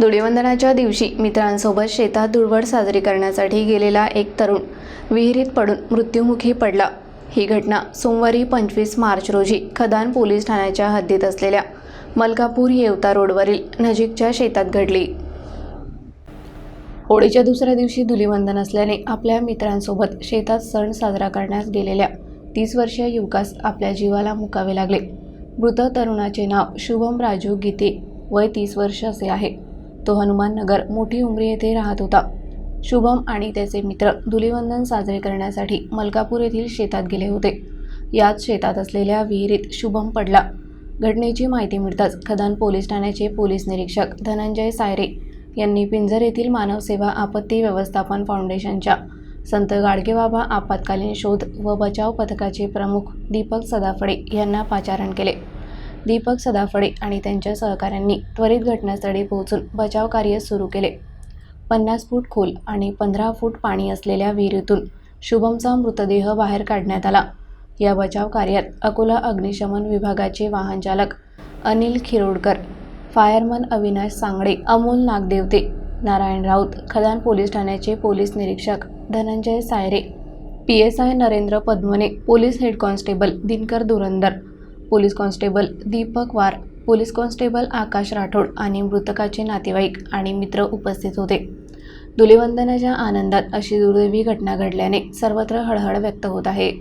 धुळीवंदनाच्या दिवशी मित्रांसोबत शेतात धुळवड साजरी करण्यासाठी गेलेला एक तरुण विहिरीत पडून मृत्युमुखी पडला. ही घटना सोमवारी पंचवीस मार्च रोजी खदान पोलीस ठाण्याच्या हद्दीत असलेल्या मलकापूर येवता रोडवरील नजीकच्या शेतात घडली. होळीच्या दुसऱ्या दिवशी धुलीवंदन असल्याने आपल्या मित्रांसोबत शेतात सण साजरा करण्यास गेलेल्या तीस वर्षीय युवकास आपल्या जीवाला मुकावे लागले. मृत तरुणाचे नाव शुभम राजू गीते. वय तीस वर्ष असे आहे. तो हनुमाननगर मोठी उमरी येथे राहत होता. शुभम आणि त्याचे मित्र धुलीवंदन साजरे करण्यासाठी मलकापूर येथील शेतात गेले होते. याच शेतात असलेल्या विहिरीत शुभम पडला. घटनेची माहिती मिळताच खदान पोलीस ठाण्याचे पोलीस निरीक्षक धनंजय सायरे यांनी पिंजर येथील मानवसेवा आपत्ती व्यवस्थापन फाउंडेशनच्या संत गाडगेबाबा आपत्कालीन शोध व बचाव पथकाचे प्रमुख दीपक सदाफडे यांना पाचारण केले. दीपक सदाफळे आणि त्यांच्या सहकाऱ्यांनी त्वरित घटनास्थळी पोहोचून बचाव कार्य सुरू केले. पन्नास फूट खोल आणि पंधरा फूट पाणी असलेल्या विहिरीतून शुभमचा मृतदेह बाहेर काढण्यात आला. या बचाव कार्यात अकोला अग्निशमन विभागाचे वाहन चालक अनिल खिरोडकर फायरमन अविनाश सांगडे अमोल नागदेवते नारायण राऊत खदान पोलीस ठाण्याचे पोलीस निरीक्षक Dhananjay Sayare P S I Narendra Padmane police head constable Dinkar Dhurandhar police constable Deepak War police constable आकाश राठोड आणि मृतकाचे नातेवाईक आणि मित्र उपस्थित होते. धुलिवंदनाच्या आनंदात अशी दुर्दैवी घटना घडल्याने सर्वत्र हळहळ व्यक्त होत आहे.